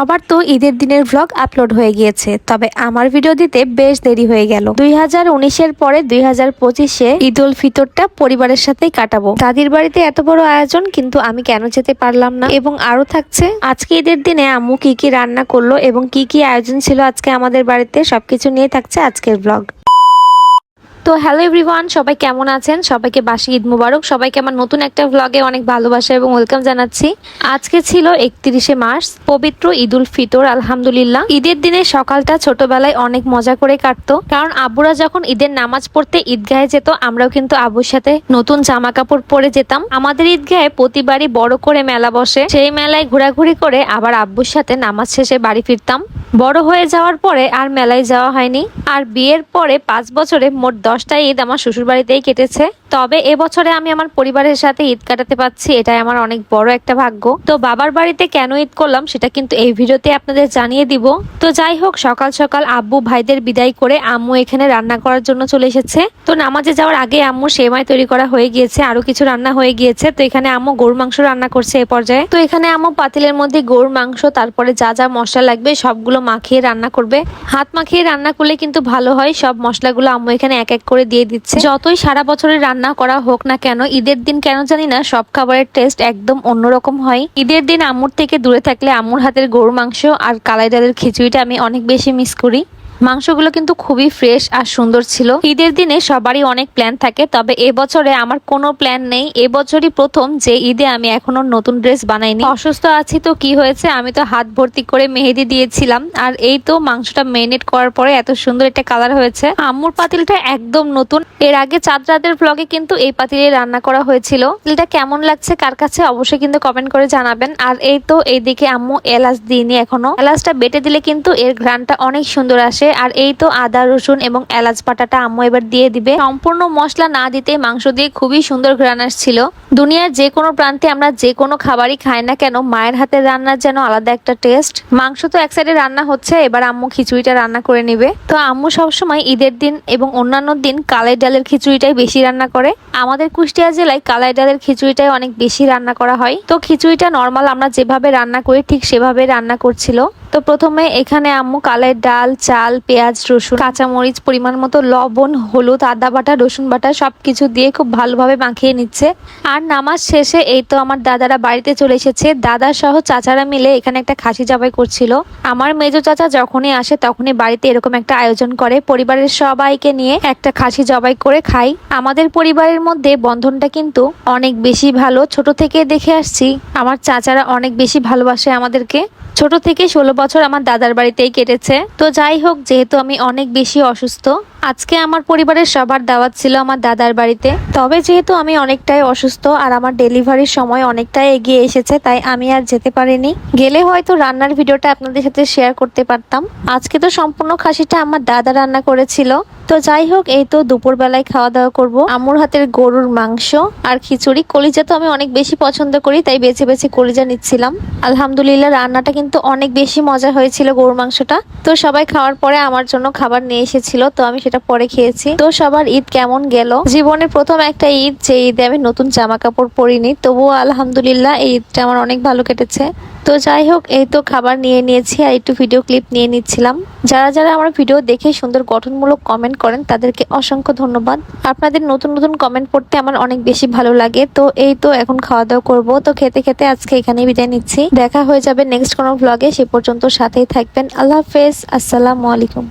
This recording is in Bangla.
সবার তো ঈদের দিনের ভ্লগ আপলোড হয়ে গিয়েছে, তবে আমার ভিডিও দিতে বেশ দেরি হয়ে গেল। দুই হাজার উনিশের পরে দুই হাজার পঁচিশে ঈদ উল ফিতরটা পরিবারের সাথেই কাটাবো। দাদির বাড়িতে এত বড় আয়োজন, কিন্তু আমি কেন যেতে পারলাম না? এবং আরও থাকছে, আজকে ঈদের দিনে আম্মু কি কি রান্না করল এবং কি কি আয়োজন ছিল আজকে আমাদের বাড়িতে, সবকিছু নিয়ে থাকছে আজকের ব্লগ তো হ্যালো এভরিওয়ান সবাই কেমন আছেন? সবাইকে বাসি ঈদ মুবারক। সবাইকে আমার নতুন একটা ভ্লগে অনেক ভালোবাসা এবং ওয়েলকাম জানাচ্ছি। আজকে ছিল একত্রিশে মার্চ, পবিত্র ঈদ উল ফিতর, আলহামদুলিল্লাহ। ঈদের দিনে সকালটা ছোটবেলায় অনেক মজা করে কাটতো। কারণ আব্বুরা যখন ঈদের নামাজ পড়তে ঈদগাহে যেত, আমরাও কিন্তু আব্বুর সাথে নতুন জামা কাপড় পরে যেতাম। আমাদের ঈদগাহে প্রতিবারই বড় করে মেলা বসে। সেই মেলায় ঘোরাঘুরি করে আবার আব্বুর সাথে নামাজ শেষে বাড়ি ফিরতাম। বড় হয়ে যাওয়ার পরে আর মেলায় যাওয়া হয়নি। আর বিয়ের পরে পাঁচ বছরে মোট দশটা ঈদ আমার শ্বশুর বাড়িতেই কেটেছে। তবে এবছরে আমি আমার পরিবারের সাথে ঈদ কাটাতে পারছি, এটাই আমার অনেক বড় একটা ভাগ্য। তো বাবার বাড়িতে কেন ঈদ করলাম সেটা কিন্তু এই ভিডিওতে আপনাদের জানিয়ে দিব। তো যাই হোক, সকাল সকাল আব্বু ভাইদের বিদায় করে আম্মু এখানে রান্না করার জন্য চলে এসেছে। তো নামাজে যাওয়ার আগে আম্মু সেমাই তৈরি করা হয়ে গিয়েছে আরও কিছু রান্না হয়ে গিয়েছে। তো এখানে আম্মু গরুর মাংস রান্না করছে এ পর্যায়ে। তো এখানে আম্মু পাতিলের মধ্যে গরুর মাংস, তারপরে যা যা মশলা লাগবে সবগুলো মাখিয়ে রান্না করবে। হাত মাখিয়ে রান্না করলে কিন্তু ভালো হয়, সব মশলাগুলো আম্মু এখানে এক এক করে দিয়ে দিচ্ছে। যতই সারা বছরের রান্না করা হোক না কেন, ঈদের দিন কেন জানি না, সব খাবারের টেস্ট একদম অন্যরকম হয়। ঈদের দিন আমুর থেকে দূরে থাকলে আমুর হাতের গরুর মাংস আর কালাই ডালের খিচুড়িটা আমি অনেক বেশি মিস করি। মাংসগুলো কিন্তু খুবই ফ্রেশ আর সুন্দর ছিল। ঈদের দিনে সবারই অনেক প্ল্যান থাকে, তবে এবছরে আমার কোনো প্ল্যান নেই। এবছরই প্রথম যে ঈদে আমি এখনও নতুন ড্রেস বানাইনি। অসুস্থ আছি তো কি হয়েছে, আমি তো হাত ভর্তি করে মেহেদি দিয়েছিলাম। আর এই তো মাংসটা মেরিনেট করার পরে এত সুন্দর একটা কালার হয়েছে। আম্মুর পাতিলটা একদম নতুন। এর আগে চাঁদ রাতের ব্লগে কিন্তু এই পাতিলে রান্না করা হয়েছিল। এটা কেমন লাগছে কার কাছে অবশ্যই কিন্তু কমেন্ট করে জানাবেন। আর এই তো এইদিকে আম্মু এলাচ দিইনি এখনও এলাচটা বেটে দিলে কিন্তু এর ঘ্রানটা অনেক সুন্দর আসে। আর এই তো আদা, রসুন এবং এলাচ পাটাটা আম্মু এবার দিয়ে দিবে। সম্পূর্ণ মশলা না দিতে মাংস দিয়ে খুবই সুন্দর ঘ্রাণ আসছিল। দুনিয়ার যে কোনো প্রান্তে আমরা যে কোনো খাবারই খাই না কেন, মায়ের হাতের রান্নার যেন আলাদা একটা টেস্ট মাংস তো এক সাইডে রান্না হচ্ছে, এবার আম্মু খিচুড়িটা রান্না করে নিবে। তো আম্মু সবসময় ঈদের দিন এবং অন্যান্য দিন কালাই ডালের খিচুড়িটাই বেশি রান্না করে। আমাদের কুষ্টিয়া জেলায় কালাই ডালের খিচুড়িটাই অনেক বেশি রান্না করা হয়। তো খিচুড়িটা নর্মাল আমরা যেভাবে রান্না করি, ঠিক সেভাবে রান্না করছিল। তো প্রথমে এখানে আম্মু কালের ডাল, চাল, পেঁয়াজ, রসুন, কাঁচামরিচ, পরিমাণ মতো লবণ, হলুদ, আদা বাটা, রসুন বাটা সবকিছু দিয়ে খুব ভালোভাবে মাখিয়ে নিচ্ছে। আর নামাজ শেষে এই তো আমার দাদারা বাড়িতে চলে এসেছে। দাদা সহ চাচারা মিলে এখানে একটা খাসি জবাই করছিল। আমার মেজো চাচা যখনই আসে তখনই বাড়িতে এরকম একটা আয়োজন করে। পরিবারের সবাইকে নিয়ে একটা খাসি জবাই করে খাই। আমাদের পরিবারের মধ্যে বন্ধনটা কিন্তু অনেক বেশি ভালো। ছোট থেকে দেখে আসছি, আমার চাচারা অনেক বেশি ভালোবাসে আমাদেরকে। ছোট থেকে ষোলো বছর আমার দাদার বাড়িতেই কেটেছে। তো যাই হোক, যেহেতু আমি অনেক বেশি অসুস্থ আজকে আমার পরিবারের সবার দাওয়াত ছিল আমার দাদার বাড়িতে। তবে যেহেতু আমি অনেকটাই অসুস্থ আর আমার ডেলিভারির সময় অনেকটাই এগিয়ে এসেছে, তাই আমি আর যেতে পারিনি। গেলে হয়তো রান্নার ভিডিওটা আপনাদের সাথে শেয়ার করতে পারতাম। আজকে তো সম্পূর্ণ খাসিটা আমার দাদা রান্না করেছিল। তো যাই হোক, এই তো দুপুর বেলায় খাওয়া দাওয়া করব। আমুর হাতের গরুর মাংস আর খিচুড়ি। কলিজা তো আমি অনেক বেশি পছন্দ করি, তাই বেছে বেছে কলিজা নিচ্ছিলাম। আলহামদুলিল্লাহ, রান্নাটা কিন্তু অনেক বেশি মজা হয়েছিল গরুর মাংসটা। তো সবাই খাওয়ার পরে আমার জন্য খাবার নিয়ে এসেছিল, তো আমি সেটা পরে খেয়েছি। তো সবার ঈদ কেমন গেল? জীবনের প্রথম একটা ঈদ, যে ঈদে আমি নতুন জামা কাপড় পরিনি। তবুও আলহামদুলিল্লাহ, এই ঈদটা আমার অনেক ভালো কেটেছে। তো যাই হোক, এই তো খাবার নিয়ে নিয়েছি আর একটু ভিডিও ক্লিপ নিয়ে নিচ্ছিলাম। যারা যারা আমার ভিডিও দেখে সুন্দর গঠনমূলক কমেন্ট করেন, তাদেরকে অসংখ্য ধন্যবাদ। আপনাদের নতুন নতুন কমেন্ট পড়তে আমার অনেক বেশি ভালো লাগে। তো এই তো এখন খাওয়া দাওয়া করব। তো খেতে খেতে আজকে এখানেই বিদায় নিচ্ছি। দেখা হয়ে যাবে নেক্সট কোনো ব্লগে সে পর্যন্ত সাথেই থাকবেন। আল্লাহ হাফেজ। আসসালামু আলাইকুম।